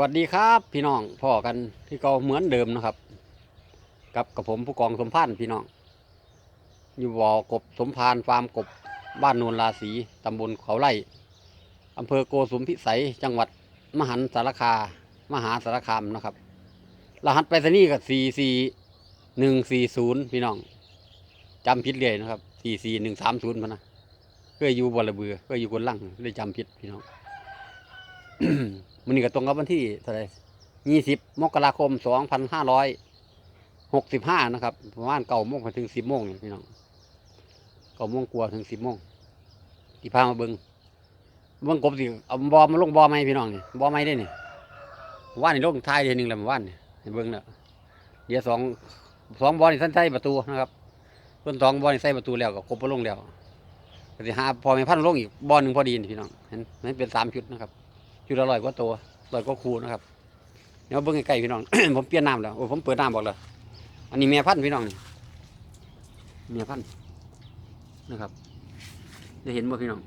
วัสดีครับพี่น้องพ่อกันที่เก่าเหมือนเดิมนะครับ กับกับผมผู้กองสมพานพี่น้อง อยู่บ่อกบสมพานฟาร์มกบบ้านโนนราศีตำบลเขาไร่อำเภอโกสุมพิสัยจังหวัดมหันสารคา มหาสารคามนะครับ รหัสไปรษณีย์กับสี่สี่หนึ่งสี่ศูนย์พี่น้องจำผิดเลยนะครับสี่สี่หนึ่งสามศูนย์พะนะเคยอยู่บลเบือเคยอยู่คนลังเลยจำผิดพี่น้อง มันนี่ก็ตรงกับวันที่เท่าไหรยี่สิบมกราคมสองพันห้าร้อยหกสิบห้านะครับ ประมาณเก้าโมงถึงสิบโมงพี่น้องเก้าโมงกว่าถึงสิบโมงที่พามาเบิงเบิงกบสิเอาบอมาลงบอไหมพี่น้องนี่บอไหมได้นี่ว่านนี่ลงท้ายเดือนหนึ่งแล้วเมื่อว่านนี่ให้เบิงเนาะเดี๋ยวสองสองบอลนี่ท่านใส่ประตูนะครับเพิ่นสองบอลนี่ใส่ประตูแล้วก็กบมาลงแล้วก็สิหาพอไม่พันลงอีกบอลหนึ่งพอดีนี่พี่น้องเห็นมันเป็นสามชุดนะครับ จุดละร้อยกว่าตัวร้อยกว่าคูนะครับเดี๋ยวเบิ้งใกล้ๆพี่น้อง ผมเปลี่ยนน้ำแล้วโอ้ผมเปิดน้ำบอกเลยอันนี้เมียพันธุ์พี่น้องนี่เมียพันธุ์นะครับได้เห็นบ่พี่น้อง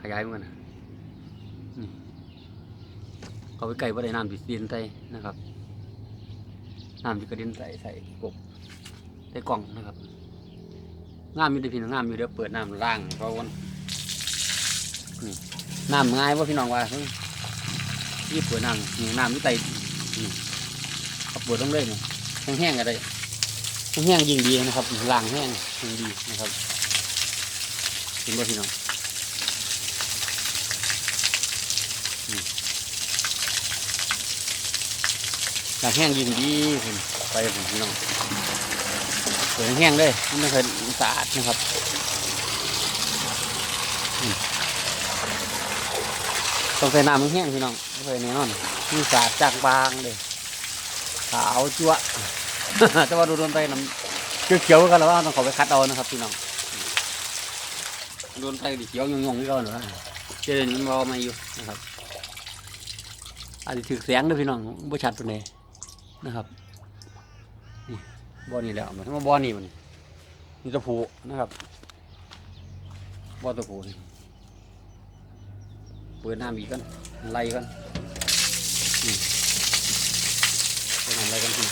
ขยายเหมือนกันเอาไปไก่ว่าได้น้ำติดดินใส่นะครับน้ำที่กระเด็นใส่ใส่กบใส่กล่องนะครับงามอยู่ด้อพี่น้องงามอยู่เดี๋ยวเปิดน้ำล้างเพราะวันน้ำง่ายว่าพี่น้องว่า นี่เปิดน้ำนี่น้ำนี่ไตนี่เปิดต้องเลยนี่แห้งๆกันเลยแห้งยิ่งดีนะครับล้างแห้งยิ่งดีนะครับเห็นบ่พี่น้องนี่ล้างแห้งยิ่งดีคุณไปผมพี่น้องเปิดแห้งเลยไม่เคยสะอาดนะครับ ต้องใส่น้ำแห้งพี่น้องไม่เคยแน่นอนมีสาดจากบางเลยขาวจั๊วะแต่ว่าดูโดนไปน้ำเขียวๆกันแล้วว่าต้องขอไปคัดเอานะครับพี่น้องโดนไปดิเขียวยงๆนี่ก็หนูนะเจอนี้รอมาอยู่นะครับอาจจะถือแสงด้วยพี่น้องบ่ชัดตัวไหนนะครับนี่บอนี่แหล้วมันทั้งบ่อนี่มันนี่ตะผูนะครับบอตะผูนี่ เปิดน้ำอีกกันไล่กันนี่เปิดน้ำไล่กันพี่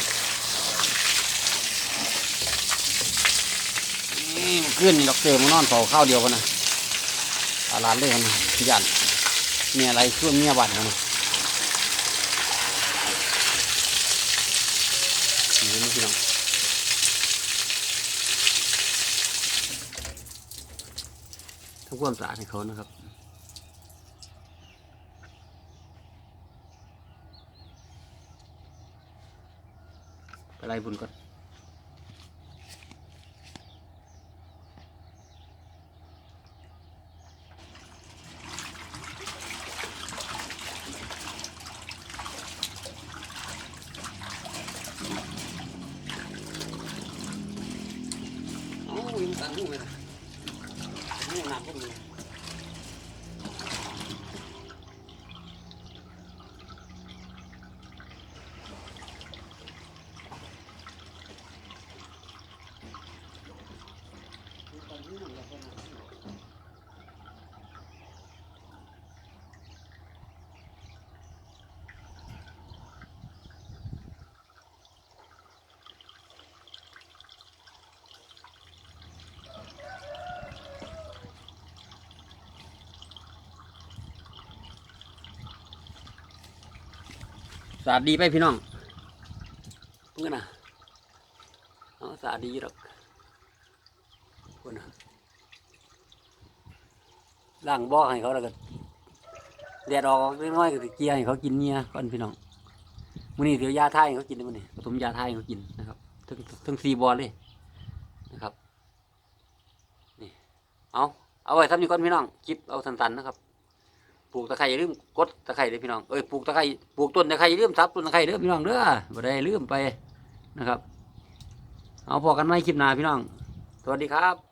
นี่มันขึ้นนี่ดอกเตอร์มานอนเฝ้าข้าวเดียวกันนะอาลานเลยกันยันมีอะไรช่วยเมียบัตรกันนะนี่นี่พี่น้องทำความสะอาดให้เขานะครับ ไปไล่บุญก่อนโอ้ยมันต่างหูเลยนะหูหนักพวกนี้ สะอาดดีไปพี่น้องเพื่อนนะเอาสะอาดดีหรอกเพื่อนนะล้างบ่อให้เขาแล้วก็แดดออกเล็กน้อยก็เกียให้เขากินเนี่ยก่อนพี่น้องมื้อนี้เดี๋ยวยาไทยเขากินมื้อนี้ผสมยาไทยเขากินนะครับทั้งทั้งสี่บ่อเลยนะครับนี่เอาเอาไว้ทำนี่ก่อนพี่น้องคลิปเอาสั้นๆนะครับ ปลูกตะไคร้อย่าลืมกดตะไคร้เด้อพี่น้องเอ้ยปลูกตะไคร้ปลูกต้นตะไคร้อย่าลืมซับต้นตะไคร้เด้อพี่น้องเด้อบ่ได้ลืมไปนะครับ เอาพอกันไหมคลิปหน้าพี่น้อง สวัสดีครับ